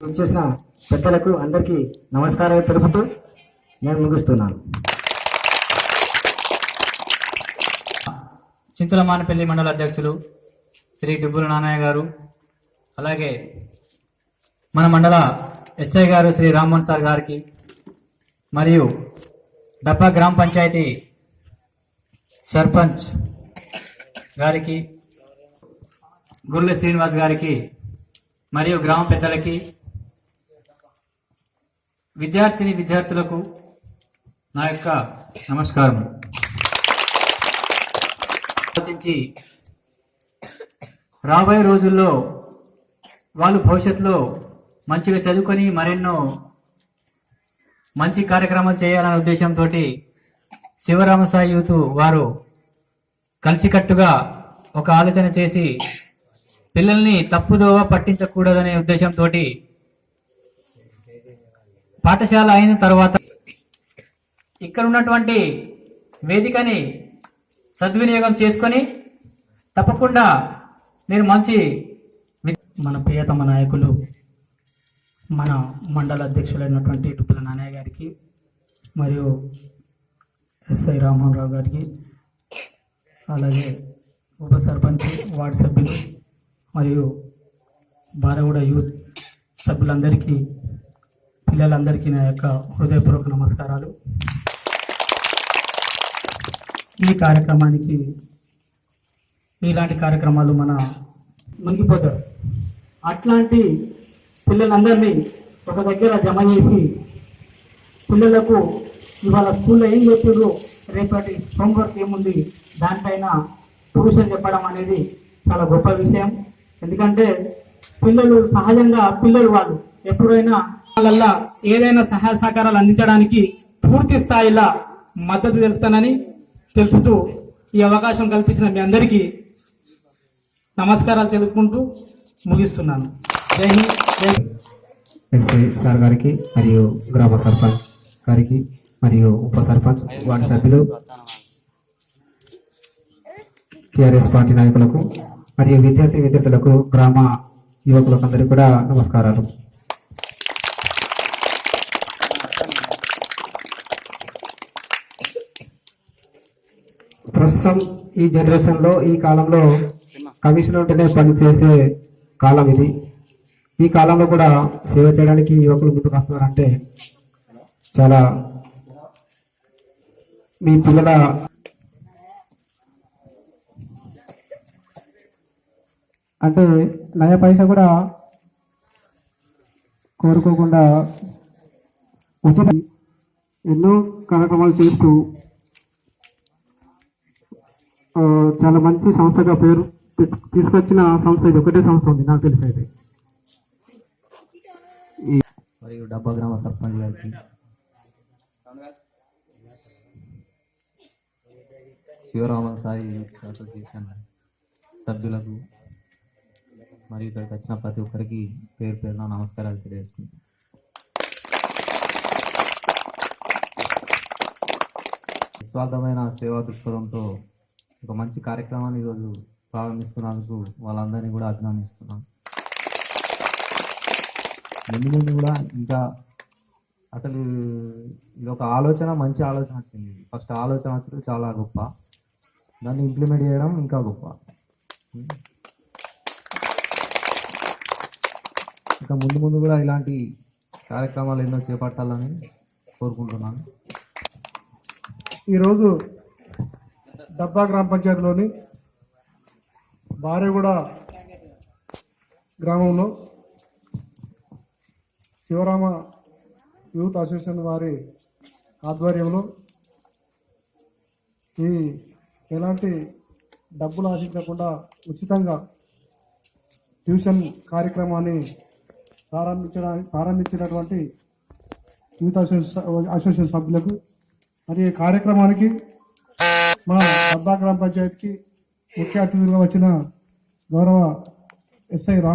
చేసిన పెద్దలకు అందరికీ నమస్కారాలు తెలుపుతూ నేను ముగిస్తున్నాను. చింతలమానపల్లి మండల అధ్యక్షులు శ్రీ డుబ్బుల నానయ్య గారు అలాగే మన మండల ఎస్ఐ గారు శ్రీ రామ్మోహన్ సార్ గారికి మరియు డబ్బా గ్రామ పంచాయతీ సర్పంచ్ గారికి గుర్ల శ్రీనివాస్ గారికి మరియు గ్రామ పెద్దలకి విద్యార్థిని విద్యార్థులకు నా యొక్క నమస్కారం ఆలోచించి రాబోయే రోజుల్లో వాళ్ళు భవిష్యత్తులో మంచిగా చదువుకొని మరెన్నో మంచి కార్యక్రమాలు చేయాలనే ఉద్దేశంతో శివరామసాయి యూత్ వారు కలిసికట్టుగా ఒక ఆలోచన చేసి పిల్లల్ని తప్పుదోవ పట్టించకూడదనే ఉద్దేశంతో పాఠశాల అయిన తర్వాత ఇక్కడ ఉన్నటువంటి వేదికని సద్వినియోగం చేసుకొని తప్పకుండా మీరు మంచి మన ప్రియతమ నాయకులు మన మండల అధ్యక్షులైనటువంటి టుప్పుల నాన్నయ్య గారికి మరియు ఎస్ఐ రామ్మోహన్ రావు గారికి అలాగే ఉప సర్పంచ్ వార్డు సభ్యులు మరియు బారగూడ యూత్ సభ్యులందరికీ పిల్లలందరికీ నా యొక్క హృదయపూర్వక నమస్కారాలు. ఈ కార్యక్రమానికి ఇలాంటి కార్యక్రమాలు మన మునిగిపోతారు అట్లాంటి పిల్లలందరినీ ఒక దగ్గర జమ చేసి పిల్లలకు ఇవాళ స్కూల్లో ఏం చెప్పారు రేపటి హోంవర్క్ ఏముంది? దానిపైన ట్యూషన్ చెప్పడం అనేది చాలా గొప్ప విషయం. ఎందుకంటే పిల్లలు సహజంగా పిల్లలు వాళ్ళు. ఎప్పుడైనా వాళ్ళల్లా ఏదైనా సహాయ సహకారాలు అందించడానికి పూర్తి స్థాయిలో మద్దతు తెలుపుతానని తెలుపుతూ ఈ అవకాశం కల్పించిన మీ అందరికీ నమస్కారాలు తెలుపుకుంటూ ముగిస్తున్నాను. జై హింద్ జై ఎస్ఐ సార్ గారికి మరియు గ్రామ సర్పంచ్ గారికి మరియు ఉప సర్పంచ్ వార్డు సభ్యులు టిఆర్ఎస్ పార్టీ నాయకులకు మరియు విద్యార్థి విద్యార్థులకు గ్రామ యువకులకు అందరికీ కూడా నమస్కారాలు. ప్రస్తుతం ఈ జనరేషన్లో ఈ కాలంలో కమిషన్ ఉంటేనే పని చేసే కాలం ఇది. ఈ కాలంలో కూడా సేవ చేయడానికి యువకులు ముందుకు వస్తున్నారంటే చాలా మీ పిల్లల అంటే నయ పైస కూడా కోరుకోకుండా ఉచిత ఎన్నో కార్యక్రమాలు చేస్తూ చాలా మంచి సంస్థగా పేరు తీసుకొచ్చిన సంస్థ ఇది. ఒకటే సంస్థ ఉంది నాకు తెలిసి అయితే. మరియు డబ్బా గ్రామ సర్పంచ్ గారికి. శివరామ సాయి అసోసియేషన్ సభ్యులకు మరియు ఇక్కడికి వచ్చిన ప్రతి ఒక్కరికి పేరు పేరున నమస్కారాలు తెలియజేసుకుంటాను నిస్వార్థమైన సేవా దృక్పథంతో ఒక మంచి కార్యక్రమాన్ని ఈరోజు ప్రారంభిస్తున్నందుకు వాళ్ళందరినీ కూడా అభినందిస్తున్నాను. ముందు ముందు కూడా ఇంకా అసలు ఇది ఒక ఆలోచన మంచి ఆలోచన వచ్చింది. ఫస్ట్ ఆలోచన వచ్చడం చాలా గొప్ప. దాన్ని ఇంప్లిమెంట్ చేయడం ఇంకా గొప్ప. ఇంకా ముందు ముందు కూడా ఇలాంటి కార్యక్రమాలు ఎన్నో చేపట్టాలని కోరుకుంటున్నాను. ఈరోజు డబ్బా గ్రామ పంచాయతీలోని భార్యగూడ గ్రామంలో శివరామ యూత్ అసోసియేషన్ వారి ఆధ్వర్యంలో ఈ ఎలాంటి డబ్బులు ఆశించకుండా ఉచితంగా ట్యూషన్ కార్యక్రమాన్ని ప్రారంభించడానికి ప్రారంభించినటువంటి యూత్ అసోసియేషన్ సభ్యులకు మరి ఈ కార్యక్రమానికి మా డబ్బా గ్రామ పంచాయతీకి ముఖ్య అతిథులుగా వచ్చిన గౌరవ ఎస్ఐ రామ్